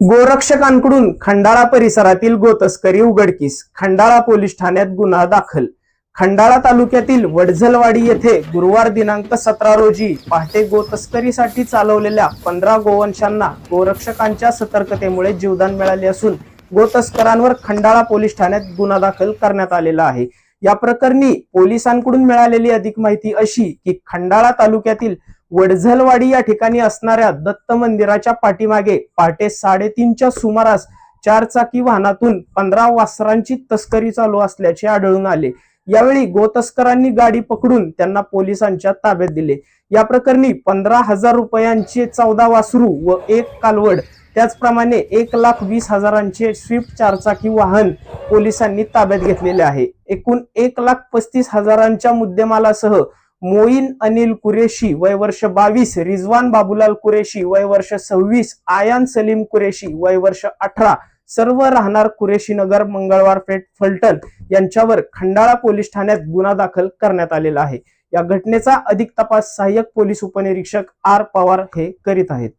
गोरक्षकांकडून खंडाळा परिसरातील गोतस्करी उघडकीस खंडाळा पोलीस ठाण्यात गुन्हा दाखल. खंडाळा तालुक्यातील वडझलवाडी येथे गुरुवार दिनांक सतरा रोजी पहाटे गोतस्करीसाठी चालवलेल्या पंधरा गोवंशांना गोरक्षकांच्या सतर्कतेमुळे जीवदान मिळाले असून गोतस्करांवर खंडाळा पोलीस ठाण्यात गुन्हा दाखल करण्यात आलेला आहे. या प्रकरणी पोलिसांकडून मिळालेली अधिक माहिती अशी की खंडाळा तालुक्यातील वडझलवाडी या ठिकाणी असणाऱ्या दत्त मंदिराच्या पाठीमागे पहाटे साडेतीनच्या सुमारास चार चाकी वाहनातून पंधरा वासरांची तस्करी चालू असल्याचे आढळून आले. यावेळी गोतस्करांनी गाडी पकडून त्यांना पोलिसांच्या ताब्यात दिले. या प्रकरणी पंधरा हजार रुपयांचे चौदा वासरू व एक कालवड त्याचप्रमाणे एक लाख वीस हजारांचे स्विफ्ट चारचाकी वाहन पोलिसांनी ताब्यात घेतलेले आहे. एकूण एक लाख पस्तीस हजारांच्या मुद्देमालासह मोईन अनिल कुरेशी वय वर्ष बावीस रिजवान बाबूलाल कुरेशी वय वर्ष सव्वीस आयान सलीम कुरेशी वय वर्ष अठरा सर्व राहणार कुरेशी नगर मंगळवार पेठ फलटण यांच्यावर खंडाळा पोलीस ठाण्यात गुन्हा दाखल करण्यात आलेला आहे. या घटनेचा अधिक तपास सहाय्यक पोलीस उपनिरीक्षक आर पवार हे करीत आहेत.